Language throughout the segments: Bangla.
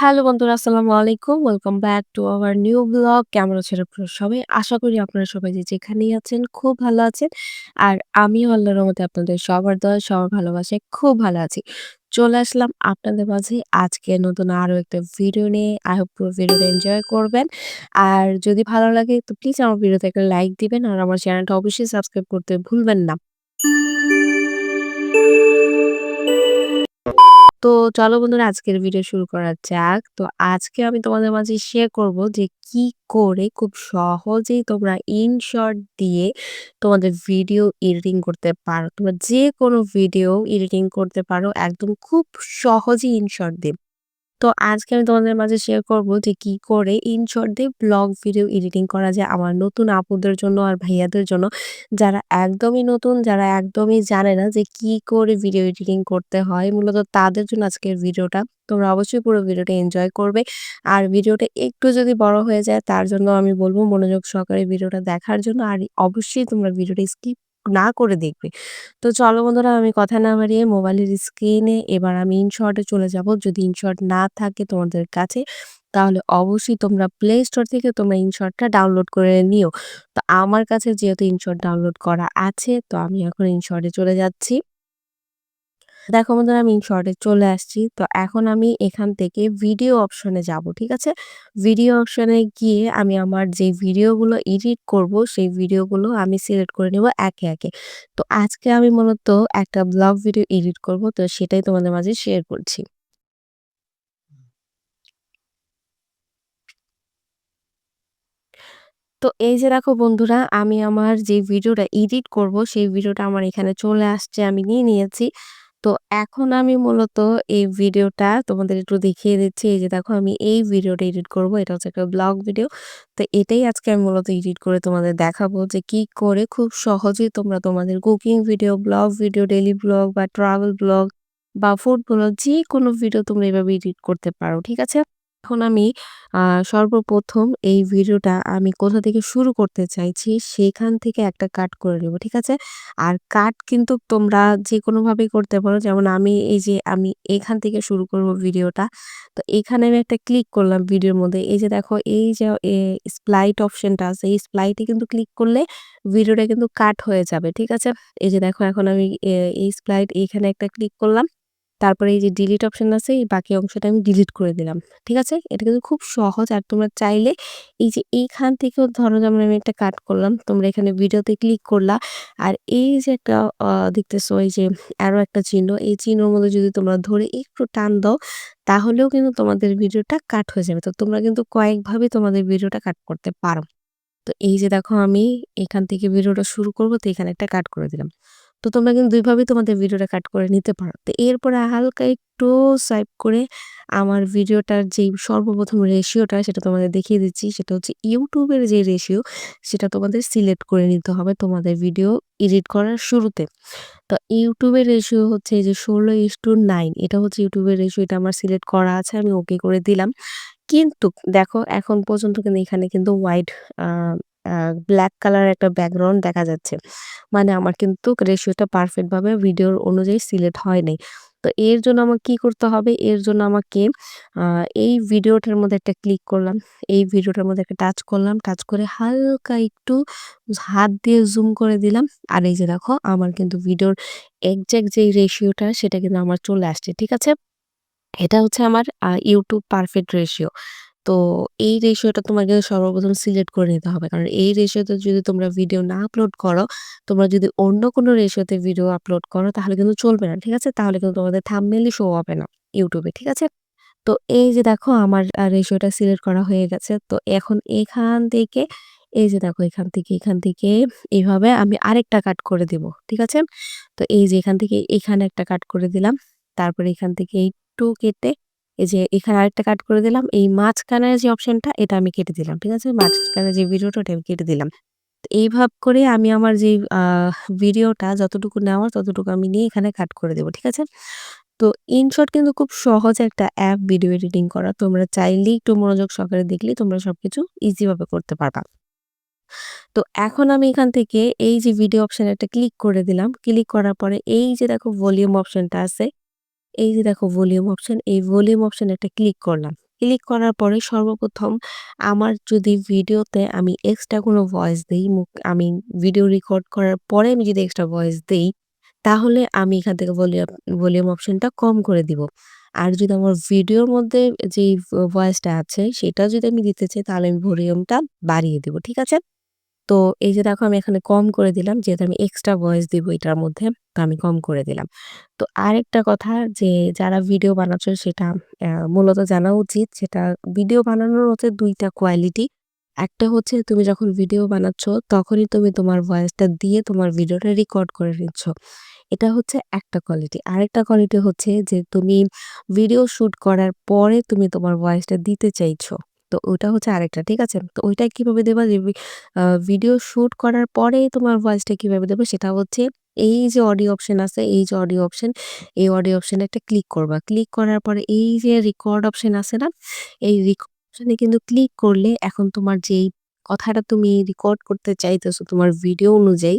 হ্যালো বন্ধুরা, আসসালামু আলাইকুম। Welcome back to our new blog. কেমন আছেন আপনারা সবাই? আশা করি আপনারা সবাই যে যেখানেই আছেন খুব ভালো আছেন। আর আমিও আল্লাহর রহমতে আপনাদের সবার দয়ায় সবার ভালোবাসায় খুব ভালো আছি। চলে আসলাম আপনাদের মাঝে আজকে নতুন আরও একটা ভিডিও নিয়ে। আই হোপ পুরো ভিডিওটা এনজয় করবেন। আর যদি ভালো লাগে, তো প্লিজ আমার ভিডিওতে একটা লাইক দিবেন। আর আমার চ্যানেলটা অবশ্যই সাবস্ক্রাইব করতে ভুলবেন না। তো চলো বন্ধুরা, আজকের ভিডিও শুরু করা যাক। তো আজকে আমি তোমাদের মাঝে শেয়ার করব যে কি করে খুব সহজেই তোমরা ইনশর্ট দিয়ে তোমাদের ভিডিও এডিটিং করতে পারো। তোমরা যে কোনো ভিডিও এডিটিং করতে পারো, একদম খুব সহজেই ইনশর্ট দিয়ে। তো আজকে আমি তোমাদের মাঝে শেয়ার করব যে কি করে ইনশর্ট দিয়ে ব্লগ ভিডিও এডিটিং করা যায় আমার নতুন আপুদের জন্য আর ভাইয়াদের জন্য। যারা একদমই নতুন, যারা একদমই জানে না যে কি করে ভিডিও এডিটিং করতে হয়, মূলত তাদের জন্য আজকের ভিডিওটা। তোমরা অবশ্যই পুরো ভিডিওটা এনজয় করবে। আর ভিডিওটা একটু যদি বড় হয়ে যায়, তার জন্য আমি বলব মনোযোগ সহকারে ভিডিওটা দেখার জন্য। আর অবশ্যই তোমরা ভিডিওটা স্কিপ না করে দেখবে। তো চলো বন্ধুরা, আমি কথা না বাড়িয়ে মোবাইলের স্ক্রিনে এবার আমি ইনশর্টে চলে যাব। যদি ইনশর্ট না থাকে তোমাদের কাছে, তাহলে অবশ্যই তোমরা প্লে স্টোর থেকে তোমরা ইনশর্টটা ডাউনলোড করে নিও। তো আমার কাছে যেহেতু ইনশর্ট ডাউনলোড করা আছে, তো আমি এখন ইনশর্টে চলে যাচ্ছি। দেখো বন্ধুরা, আমি শর্টে চলে আসছি। তো এখন আমি এখান থেকে ভিডিও অপশনে যাব, ঠিক আছে? ভিডিও অপশনে গিয়ে আমি আমার যে ভিডিওগুলো এডিট করব, সেই ভিডিওগুলো আমি সিলেক্ট করে নেব একে একে। তো আজকে আমি মূলত একটা ব্লগ ভিডিও এডিট করব, তো সেটাই তোমাদের মাঝে শেয়ার করছি। তো এই যে দেখো বন্ধুরা, আমি আমার যে ভিডিওটা এডিট করব, সেই ভিডিওটা আমার এখানে চলে আসছে, আমি নিয়ে নিয়েছি। তো এখন আমি মূলত এই ভিডিওটা তোমাদের একটু দেখিয়ে দিচ্ছি। এই যে দেখো আমি এই ভিডিওটা এডিট করব। এটা হচ্ছে একটা ব্লগ ভিডিও। তো এটাই আজকে আমি মূলত এডিট করে তোমাদের দেখাবো যে কি করে খুব সহজেই তোমরা তোমাদের cooking video, blog video, daily blog বা ট্রাভেল ব্লগ বা ফুড ব্লগ যে কোনো ভিডিও তোমরা এভাবে এডিট করতে পারো। ঠিক আছে? এখন আমি সর্বপ্রথম এই ভিডিওটা আমি কোথা থেকে শুরু করতে চাইছি সেখান থেকে একটা কাট করে নেব। ঠিক আছে? আর কাট কিন্তু তোমরা যে যেকোনোভাবেই করতে পারো। যেমন আমি এই যে, আমি এখান থেকে শুরু করব ভিডিওটা। তো এখানে আমি একটা ক্লিক করলাম ভিডিওর মধ্যে। এই যে দেখো, এই যে স্প্লাইট অপশনটা আছে, এই স্প্লাইটে কিন্তু ক্লিক করলে ভিডিওটা কিন্তু কাট হয়ে যাবে। ঠিক আছে? এই যে দেখো, এখন আমি এই স্প্লাইট এখানে একটা ক্লিক করলাম। তারপরে এই যে ডিলিট অপশন আছে এই বাকি অংশটা আমি ডিলিট করে দিলাম। ঠিক আছে? এটা কিন্তু খুব সহজ আর তোমরা চাইলে এই যে এইখান থেকেও ধরো যেমন আমি একটা কাট করলাম। তোমরা এখানে ভিডিওতে ক্লিক করলা। আর এই যে একটা দেখতেছো এই যে আরও একটা চিহ্ন, এই চিহ্নর মধ্যে যদি তোমরা ধরে একটু টান দাও তাহলেও কিন্তু তোমাদের ভিডিওটা কাট হয়ে যাবে। তো তোমরা কিন্তু কয়েকভাবে তোমাদের ভিডিওটা কাট করতে পারো। তো এই যে দেখো আমি এখান থেকে ভিডিওটা শুরু করব তো এখানে একটা কাট করে দিলাম। তো তোমরা কিন্তু দুইভাবেই তোমাদের ভিডিওটা কাট করে নিতে পারো। তো এরপরে হালকা একটু সোয়াইপ করে আমার ভিডিওটার যেই সর্বপ্রথম রেশিওটা সেটা তোমাদের দেখিয়ে দিচ্ছি। সেটা হচ্ছে ইউটিউবের যে রেশিও সেটা তোমাদের সিলেক্ট করে নিতে হবে তোমাদের ভিডিও এডিট করার শুরুতে। তো ইউটিউবের রেশিও হচ্ছে এই যে ১৬:৯ এটা হচ্ছে ইউটিউবের রেশিও এটা আমার সিলেক্ট করা আছে। আমি ওকে করে দিলাম। কিন্তু দেখো, এখন পর্যন্ত কিন্তু এখানে কিন্তু হোয়াইট ব্লাক কালারের একটা ব্যাকগ্রাউন্ড দেখা যাচ্ছে। মানে আমার কিন্তু রেশিওটা পারফেক্টভাবে ভিডিওর অনুযায়ী সিলেক্ট হয় নাই। তো এর জন্য আমার কি করতে হবে? এর জন্য আমাকে এই ভিডিওটার মধ্যে একটা ক্লিক করলাম। এই ভিডিওটার মধ্যে একটা টাচ করলাম। টাচ করে হালকা একটু হাত দিয়ে জুম করে দিলাম। আর এই যে দেখো, আমার কিন্তু ভিডিওর এক্সাক্ট যেই রেশিওটা সেটা কিন্তু আমার চলে আসছে। ঠিক আছে? এটা হচ্ছে আমার ইউটিউব পারফেক্ট রেশিও। তো এই রেশিওটা তোমাকে সর্বপ্রথম সিলেক্ট করে নিতে হবে। কারণ এই রেশিওতে যদি তোমরা ভিডিও না আপলোড করো, তোমরা যদি অন্য কোনো রেশিওতে ভিডিও আপলোড করো তাহলে কিন্তু চলবে না। ঠিক আছে? তাহলে কিন্তু তোমাদের থাম্বনেইলই শো হবে না ইউটিউবে ঠিক আছে? তো এই যে দেখো আমার রেশিওটা সিলেক্ট করা হয়ে গেছে। তো এখন এখান থেকে এই যে দেখো এখান থেকে এখান থেকে এইভাবে আমি আরেকটা কাট করে দিব। ঠিক আছে? তো এই যে এখান থেকে এখানে একটা কাট করে দিলাম। তারপরে এখান থেকে একটু কেটে এই যে এখানে আরেকটা কাট করে দিলাম। এই মাঝখানের যে অপশনটা এটা আমি কেটে দিলাম। ঠিক আছে? মাঝখানে যে ভিডিওটা ওটা আমি কেটে দিলাম। এইভাবে করে আমি আমার যে ভিডিওটা যতটুকু নেওয়ার, ততটুকু আমি নিয়ে এখানে কাট করে দেব। ঠিক আছে? তো ইনশর্ট কিন্তু খুব সহজ একটা অ্যাপ ভিডিও এডিটিং করা। তোমরা চাইলেই একটু মনোযোগ সহকারে দেখলেই তোমরা সবকিছু ইজি ভাবে করতে পারবা। তো এখন আমি এখান থেকে এই যে ভিডিও অপশনে একটা ক্লিক করে দিলাম। ক্লিক করার পরে এই যে দেখো ভলিউম অপশনটা আছে এই যে দেখো ভলিউম অপশন, এই ভলিউম অপশনে একটা ক্লিক করলাম। ক্লিক করার পরে সর্বপ্রথম আমার যদি ভিডিওতে আমি এক্সট্রা কোনো ভয়েস দিই আমি ভিডিও রেকর্ড করার পরে আমি যদি এক্সট্রা ভয়েস দিই তাহলে আমি এখান থেকে ভলিউম ভলিউম অপশনটা কম করে দিব। আর যদি আমার ভিডিওর মধ্যে যেই ভয়েসটা আছে সেটা যদি আমি দিতে চাই তাহলে আমি ভলিউমটা বাড়িয়ে দিব। ঠিক আছে? তো এই যে দেখো আমি এখানে কম করে দিলাম, যেহেতু আমি এক্সট্রা ভয়েস দিব এটার মধ্যে, তো আমি কম করে দিলাম। তো আরেকটা কথা যে যারা ভিডিও বানাচ্ছ সেটা মূলত জানা উচিত সেটা ভিডিও বানানোর হচ্ছে দুইটা কোয়ালিটি। একটা হচ্ছে তুমি যখন ভিডিও বানাচ্ছ তখনই তুমি তোমার ভয়েসটা দিয়ে তোমার ভিডিওটা রেকর্ড করে নিচ্ছ। এটা হচ্ছে একটা কোয়ালিটি। আরেকটা কোয়ালিটি হচ্ছে যে তুমি ভিডিও শুট করার পরে তুমি তোমার ভয়েসটা দিতে চাইছো। তো ওইটা হচ্ছে আরেকটা। ঠিক আছে? তো ওইটা কীভাবে দেবা ভিডিও শুট করার পরেই তোমার ভয়েসটা কীভাবে দেবে সেটা হচ্ছে এই যে অডিও অপশন আছে, এই যে অডিও অপশন, এই অডিও অপশনে একটা ক্লিক করবা। ক্লিক করার পরে এই যে রেকর্ড অপশন আছে না? এই রেকর্ড অপশনে কিন্তু ক্লিক করলে এখন তোমার যেই কথাটা তুমি রেকর্ড করতে চাইতেছো তোমার ভিডিও অনুযায়ী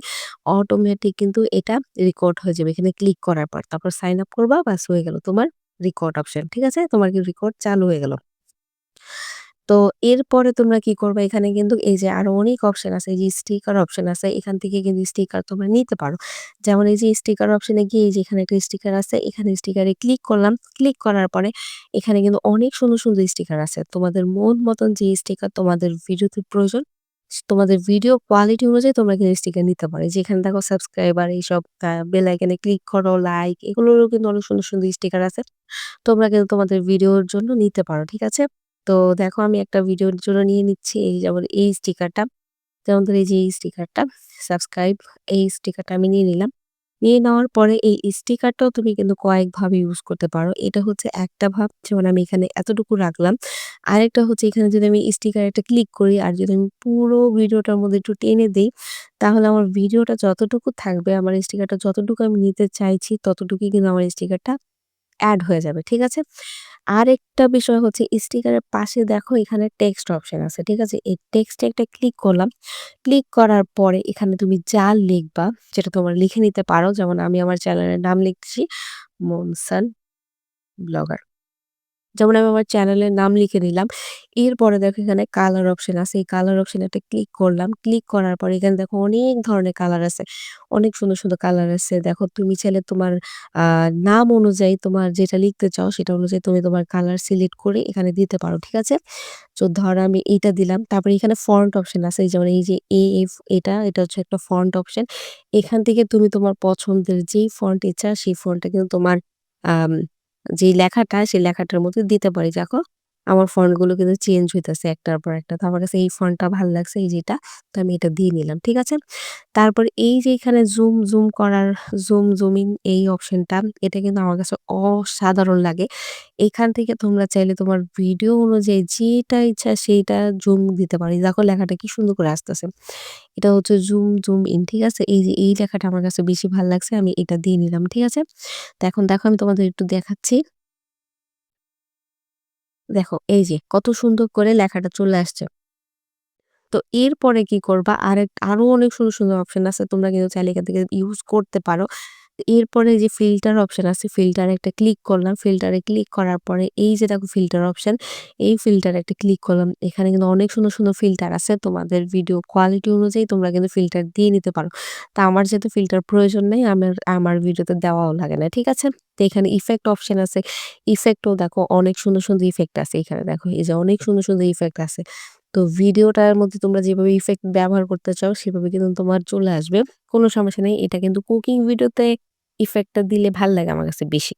অটোমেটিক কিন্তু এটা রেকর্ড হয়ে যাবে এখানে ক্লিক করার পর। তারপর সাইন আপ করবা বাস হয়ে গেল তোমার রেকর্ড অপশন। ঠিক আছে? তোমার কি রেকর্ড চালু হয়ে গেল। তো এরপরে তোমরা কি করবে এখানে কিন্তু এই যে আরও অনেক অপশন আছে। এই যে স্টিকার অপশন আছে। এখান থেকে কিন্তু স্টিকার তোমরা নিতে পারো। যেমন এই যে স্টিকার অপশনে গিয়ে এই যে এখানে একটা স্টিকার আছে। এখানে স্টিকারে ক্লিক করলাম। ক্লিক করার পরে এখানে কিন্তু অনেক সুন্দর, সুন্দর স্টিকার আছে। তোমাদের মন মতন যে স্টিকার তোমাদের ভিডিওতে প্রয়োজন, তোমাদের ভিডিও কোয়ালিটি অনুযায়ী তোমরা কিন্তু স্টিকার নিতে পারো। যেখানে দেখো সাবস্ক্রাইবার এইসব বেল আইকনে ক্লিক করো, লাইক এগুলোরও কিন্তু অনেক সুন্দর, সুন্দর স্টিকার আছে। তোমরা কিন্তু তোমাদের ভিডিওর জন্য নিতে পারো। ঠিক আছে? তো দেখো আমি একটা ভিডিওর জন্য নিয়ে নিচ্ছি এই যেমন এই স্টিকারটা। যেমন ধরো এই যে এই স্টিকারটা সাবস্ক্রাইব এই স্টিকারটা আমি নিয়ে নিলাম। নিয়ে নেওয়ার পরে এই স্টিকারটাও তুমি কিন্তু কয়েকভাবে ইউজ করতে পারো। এটা হচ্ছে একটা ভাব, যেমন আমি এখানে এতটুকু রাখলাম। আরেকটা হচ্ছে এখানে যদি আমি স্টিকার একটা ক্লিক করি আর যদি আমি পুরো ভিডিওটার মধ্যে একটু টেনে দিই, তাহলে আমার ভিডিওটা যতটুকু থাকবে, আমার স্টিকারটা যতটুকু আমি নিতে চাইছি, ততটুকুই কিন্তু আমার স্টিকারটা এড হয়ে যাবে। ঠিক আছে? আর একটা বিষয় হচ্ছে স্টিকারের পাশে দেখো এখানে টেক্সট অপশান আছে। ঠিক আছে? এই টেক্সটে একটা ক্লিক করলাম। ক্লিক করার পরে এখানে তুমি যা লিখবা, যেটা তোমার লিখে নিতে পারো। যেমন আমি আমার চ্যানেলের নাম লিখছি মনসান ব্লগার। যেমন আমি আমার চ্যানেলের নাম লিখে নিলাম। এরপরে দেখো এখানে কালার অপশন আছে। এই কালার অপশনে একটা ক্লিক করলাম। ক্লিক করার পরে এখানে দেখো অনেক ধরনের কালার আছে। অনেক সুন্দর, সুন্দর কালার আছে। দেখো তুমি চাইলে তোমার নাম অনুযায়ী তোমার যেটা লিখতে চাও সেটা অনুযায়ী তুমি তোমার কালার সিলেক্ট করে এখানে দিতে পারো। ঠিক আছে? তো ধরো আমি এইটা দিলাম। তারপরে এখানে ফন্ট অপশন আছে। যেমন এই যে এএফ এটা, এটা হচ্ছে একটা ফন্ট অপশন। এখান থেকে তুমি তোমার পছন্দের যেই ফন্ট ইচ্ছা সেই ফন্টটা কিন্তু তোমার যেই লেখাটা সেই লেখাটার মধ্যে দিতে পারি। দেখো আমার ফন্টগুলো কিন্তু চেঞ্জ হইতেছে একটার পর একটা। তো আমার কাছে এই ফন্টটা ভালো লাগছে এই যেটা। তো আমি এটা দিয়ে নিলাম। ঠিক আছে? তারপর এই যে এখানে জুম, জুম করার জুম, জুমিং এই অপশনটা এটা কিন্তু আমার কাছে অসাধারণ লাগে। এখান থেকে তোমরা চাইলে তোমার ভিডিও অনুযায়ী যেটা ইচ্ছা সেইটা জুম দিতে পারি। দেখো লেখাটা কি সুন্দর করে আসতেছে। এটা হচ্ছে জুম, জুম ইন। ঠিক আছে? এই যে এই লেখাটা আমার কাছে বেশি ভালো লাগছে। আমি এটা দিয়ে নিলাম। ঠিক আছে? তো এখন দেখো আমি তোমাদের একটু দেখাচ্ছি। দেখো এই যে কত সুন্দর করে লেখাটা চলে আসছে। তো এরপরে কি করবা আরেক আরও অনেক সুন্দর, সুন্দর অপশন আছে। তোমরা কিন্তু চাইলে এখান থেকে ইউজ করতে পারো। এরপরে যে ফিল্টার অপশন আছে ফিল্টারে একটা ক্লিক করলাম। ফিল্টারে ক্লিক করার পরে এই যে দেখো ফিল্টার অপশন, এই ফিল্টারে একটা ক্লিক করলাম। এখানে কিন্তু অনেক সুন্দর, সুন্দর ফিল্টার আছে। তোমাদের ভিডিও কোয়ালিটি অনুযায়ী তোমরা কিন্তু ফিল্টার দিয়ে নিতে পারো। তা আমার যেহেতু ফিল্টার প্রয়োজন নেই আমার আমার ভিডিওতে দেওয়াও লাগে না। ঠিক আছে? তো এখানে ইফেক্ট অপশন আছে। ইফেক্টও দেখো অনেক সুন্দর, সুন্দর ইফেক্ট আছে এখানে দেখো। এই যে অনেক সুন্দর, সুন্দর ইফেক্ট আছে। তো ভিডিওটার মধ্যে তোমরা যেভাবে ইফেক্ট ব্যবহার করতে চাও সেভাবে কিন্তু তোমার চলে আসবে। কোনো সমস্যা নেই। এটা কিন্তু কুকিং ভিডিওতে ইফেক্টটা দিলে ভালো লাগে আমার কাছে বেশি।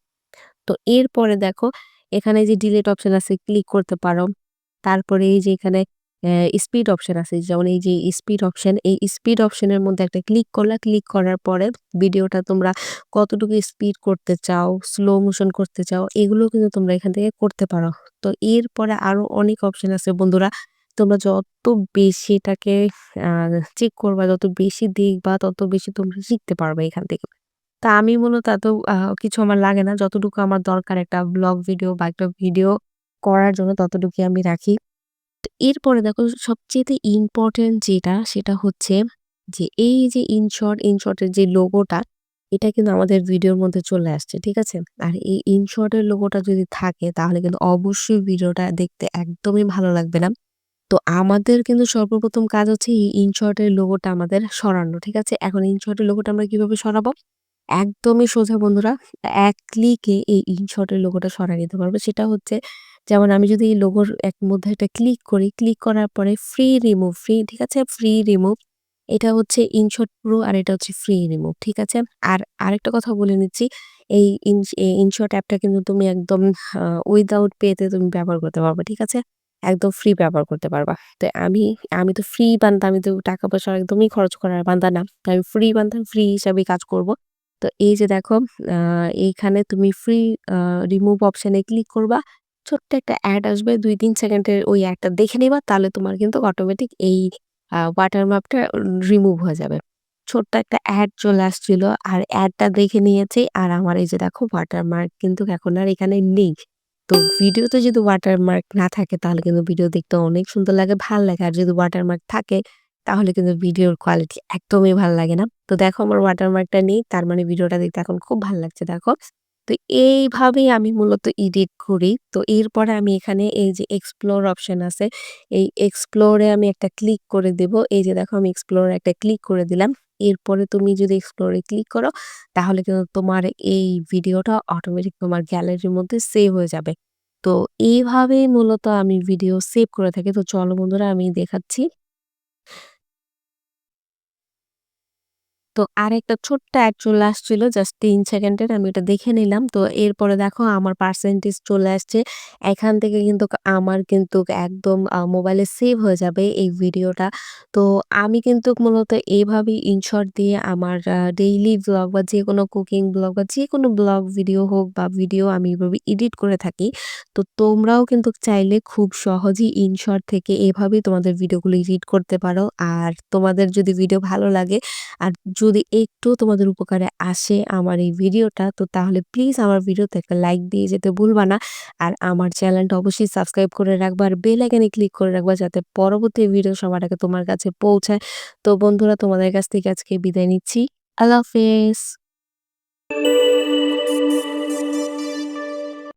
তো এরপরে দেখো এখানে যে ডিলেট অপশন আছে ক্লিক করতে পারো। তারপরে এই যে এখানে স্পিড অপশন আছে। যেমন এই যে স্পিড অপশন, এই স্পিড অপশনের মধ্যে একটা ক্লিক করলা। ক্লিক করার পরে ভিডিওটা তোমরা কতটুকু স্পিড করতে চাও, স্লো মোশন করতে চাও এগুলো কিন্তু তোমরা এখান থেকে করতে পারো। তো এরপরে আরও অনেক অপশন আছে বন্ধুরা। তোমরা যত বেশি এটাকে চেক করবা, যত বেশি দেখবা তত বেশি তোমরা শিখতে পারবে এখান থেকে। তা আমি মূলত এত কিছু আমার লাগে না। যতটুকু আমার দরকার একটা ব্লগ ভিডিও বা একটা ভিডিও করার জন্য ততটুকুই আমি রাখি। তো এরপরে দেখো সবচাইতে ইম্পোর্টেন্ট যেটা সেটা হচ্ছে যে এই যে ইনশট, ইনশটের যে লোগোটা এটা কিন্তু আমাদের ভিডিওর মধ্যে চলে আসছে। ঠিক আছে? আর এই ইনশর্ট এর লোগোটা যদি থাকে তাহলে কিন্তু অবশ্যই ভিডিওটা দেখতে একদমই ভালো লাগবে না। তো আমাদের কিন্তু সর্বপ্রথম কাজ হচ্ছে এই ইনশর্ট এর লোগোটা আমাদের সরানো। ঠিক আছে? এখন ইনশর্ট এর লোগোটা আমরা কীভাবে সরাবো? একদমই সোজা বন্ধুরা। এক ক্লিকে এই ইনশর্ট এর লোগোটা সরায় নিতে পারব। সেটা হচ্ছে যেমন আমি যদি এই লোগোর এক মধ্যে একটা ক্লিক করি, ক্লিক করার পরে ফ্রি রিমুভ, ফ্রি ঠিক আছে? ফ্রি রিমুভ এটা হচ্ছে ইনশট প্রো আর এটা হচ্ছে ফ্রি রিমুভ। ঠিক আছে? আর আরেকটা কথা বলে নিচ্ছি। এই ইনশ এই ইনশট অ্যাপটা কিন্তু তুমি একদম আ উইথআউট পে তুমি ব্যবহার করতে পারবা। ঠিক আছে? একদম ফ্রি ব্যবহার করতে পারবা। তো আমি, আমি তো ফ্রি বান্দা। আমি তো টাকা-পয়সা একদমই খরচ করার বান্দা না। আমি ফ্রি বান্দা, ফ্রি হিসাবেই কাজ করব। তো এই যে দেখো এইখানে তুমি ফ্রি রিমুভ অপশানে ক্লিক করবা। ছোট্ট একটা অ্যাড আসবে ২-৩ সেকেন্ডের ওই অ্যাডটা দেখে নিবা। তাহলে তোমার কিন্তু অটোমেটিক এই ওয়াটারমার্কটা রিমুভ হয়ে যাবে। ছোট্ট একটা অ্যাড চলে আসছিল। আর অ্যাডটা দেখে নিয়েছি। আর আমার এই যে দেখো ওয়াটারমার্ক কিন্তু এখন আর এখানে নেই। তো ভিডিওতে যদি ওয়াটারমার্ক না থাকে তাহলে কিন্তু ভিডিও দেখতে অনেক সুন্দর লাগে, ভালো লাগে। আর যদি ওয়াটারমার্ক থাকে তাহলে কিন্তু ভিডিওর কোয়ালিটি একদমই ভালো লাগে না। তো দেখো আমার ওয়াটারমার্কটা নেই। তার মানে ভিডিওটা দেখতে এখন খুব ভালো লাগছে, দেখো। তো এইভাবেই আমি মূলত এডিট করি। তো এরপরে আমি এখানে এই যে এক্সপ্লোর অপশন আছে। এই এক্সপ্লোরে আমি একটা ক্লিক করে দেব। এই যে দেখো আমি এক্সপ্লোরে একটা ক্লিক করে দিলাম। এরপরে তুমি যদি এক্সপ্লোরে ক্লিক করো, তাহলে কিন্তু তোমার এই ভিডিওটা অটোমেটিক তোমার গ্যালারির মধ্যে সেভ হয়ে যাবে। তো এইভাবেই মূলত আমি ভিডিও সেভ করে থাকি। তো চলো বন্ধুরা, আমি দেখাচ্ছি। তো আর একটা ছোট্ট অ্যাড চলে আসছিল জাস্ট ৩ সেকেন্ডের। আমি ওটা দেখে নিলাম। তো এরপরে দেখো আমার পার্সেন্টেজ চলে আসছে। এখান থেকে কিন্তু আমার কিন্তু একদম মোবাইলে সেভ হয়ে যাবে এই ভিডিওটা। তো আমি কিন্তু মূলত এভাবেই ইনশর্ট দিয়ে আমার ডেইলি ব্লগ বা যেকোনো কুকিং ব্লগ বা যেকোনো ব্লগ ভিডিও হোক বা ভিডিও আমি এভাবে এডিট করে থাকি। তো তোমরাও কিন্তু চাইলে খুব সহজেই ইনশর্ট থেকে এভাবেই তোমাদের ভিডিওগুলো এডিট করতে পারো। আর তোমাদের যদি ভিডিও ভালো লাগে, আর যদি একটু তোমাদের উপকারে আসে আমার এই ভিডিওটা, তো তাহলে প্লিজ আমার ভিডিওতে একটা লাইক দিয়ে যেতে ভুলবা না। আর আমার চ্যানেলটা অবশ্যই সাবস্ক্রাইব করে রাখবা আর বেল আইকনে ক্লিক করে রাখবা যাতে পরবর্তী ভিডিও সবার আগে তোমার কাছে পৌঁছায়। তো বন্ধুরা, তোমাদের কাছ থেকে আজকে বিদায় নিচ্ছি। আল্লাহ হাফেজ।